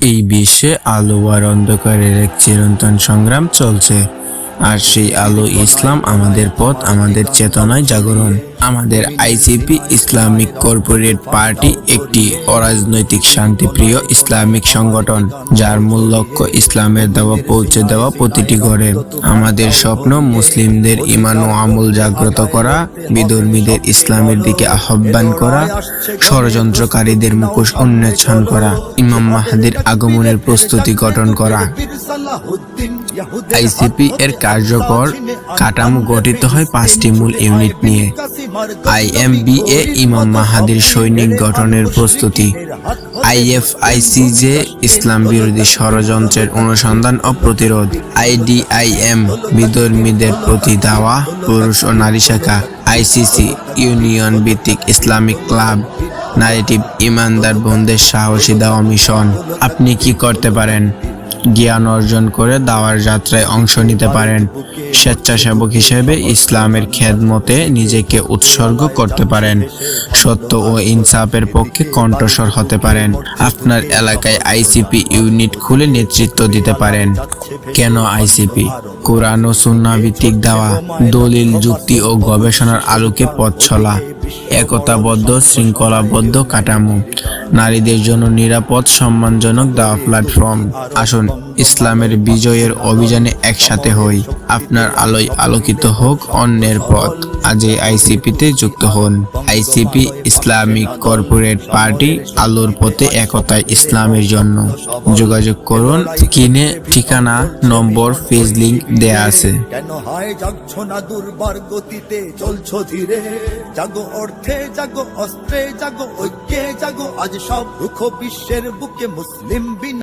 এই বিশ্বে আলো আর অন্ধকারের এক চিরন্তন সংগ্রাম চলছে। আর সেই আলো ইসলাম আমাদের পথ, আমাদের চেতনায় জাগরণ। আমাদের আইসিপি ইসলামিক কর্পোরেট পার্টি, একটি অরাজনৈতিক শান্তিপ্রিয় ইসলামিক সংগঠন, যার মূল লক্ষ্য ইসলামের দাওয়া, পৌঁছে দেওয়া প্রতিটি ঘরে। আমাদের স্বপ্ন মুসলিমদের ইমান ও আমল জাগ্রত করা, বিধর্মীদের ইসলামের দিকে আহ্বান করা, ষড়যন্ত্রকারীদের মুখোশ উন্মোচন করা, ইমাম মাহাদের আগমনের প্রস্তুতি গঠন করা। আইসিপি এর কার্যকর কাঠামো গঠিত হয় পাঁচটি মূল ইউনিট নিয়ে। আইএমবিএ ইমাম মাহাদির সৈনিক গঠনের প্রস্তুতি। আইএফআইসিজে ইসলাম বিরোধী ষড়যন্ত্রের অনুসন্ধান ও প্রতিরোধ। আইডিআইএম বিধর্মীদের প্রতি দাওয়া, পুরুষ ও নারী শাখা। আইসিসি ইউনিয়ন ভিত্তিক ইসলামিক ক্লাব, নারেটিভ ইমানদার বোনদের সাহসী দাওয়া মিশন। আপনি কি করতে পারেন? জ্ঞান অর্জন করে দাওয়ার যাত্রায় অংশ নিতে পারেন। স্বেচ্ছাসেবক হিসেবে ইসলামের খেদমতে নিজেকে উৎসর্গ করতে পারেন। সত্য ও ইনসাফের পক্ষে কণ্ঠস্বর হতে পারেন। আপনার এলাকায় আইসিপি ইউনিট খুলে নেতৃত্ব দিতে পারেন। কেন আইসিপি? কোরআন ও সুন্না ভিত্তিক দেওয়া, দলিল, যুক্তি ও গবেষণার আলোকে পথ ছলা একতাবদ্ধ, শৃঙ্খলাবদ্ধ কাঠামো। নারীদের জন্য নিরাপদ সম্মানজনক দ্য প্ল্যাটফর্ম আসুন ইসলামের বিজয়ের অভিযানে একসাথে হই। আপনার আলোয় আলোকিত হোক অন্যের পথ। আজই আইসিপিতে যুক্ত হন। আইসিপি ইসলামিক কর্পোরেট পার্টি আলোর পথে একতায় ইসলামের জন্য। যোগাযোগ করুন। কিনে ঠিকানা, নম্বর পেজ লিঙ্ক দেয়া আছে। কেন হয় যাচ্ছ না দুর্বার গতিতে? চলছো ধীরে। জাগো অর্থে, জাগো অস্ত্রে, জাগো ঐক্যে, জাগো আজ সব দুঃখ বিশ্বের বুকে মুসলিম বিন